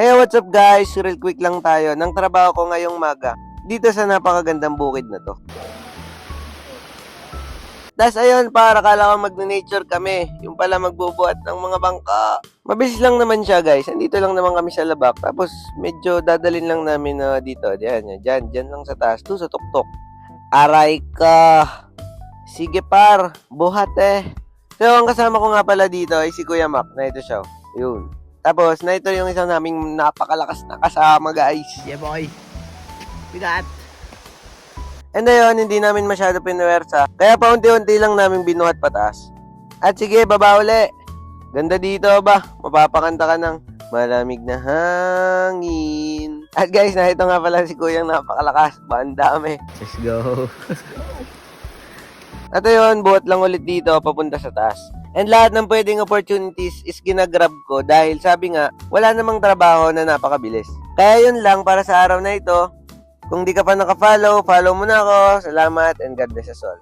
Hey, what's up guys? Real quick lang tayo. Nang trabaho ko ngayong maga dito sa napakagandang bukid na to. Tapos ayun, para kala ko mag-nature kami. Yung pala magbubuhat ng mga bangka. Mabilis lang naman siya guys. Andito lang naman kami sa labak. Tapos medyo dadalin lang namin na dito. Diyan, yan, dyan, dyan lang sa taas. To sa tuktok. Aray ka. Sige par, buhat eh. So, ang kasama ko nga pala dito ay si Kuya Mac. Na ito siya. Yun. Tapos, na ito yung isang naming napakalakas na kasama, guys. Yeah, boy. Bigat. And ayun, hindi namin masyado pinuwersa. Kaya paunti-unti lang namin binuhat pataas. At sige, baba uli. Ganda dito ba? Mapapakanta ka ng malamig na hangin. At guys, nakita nga pala si Kuyang napakalakas. Ba, ang dami. Let's go. At ayun, buhat lang ulit dito, papunta sa taas. And lahat ng pwedeng opportunities is ginagrab ko dahil sabi nga, wala namang trabaho na napakabilis. Kaya yun lang para sa araw na ito. Kung di ka pa nakafollow, follow mo na ako. Salamat and God bless us all.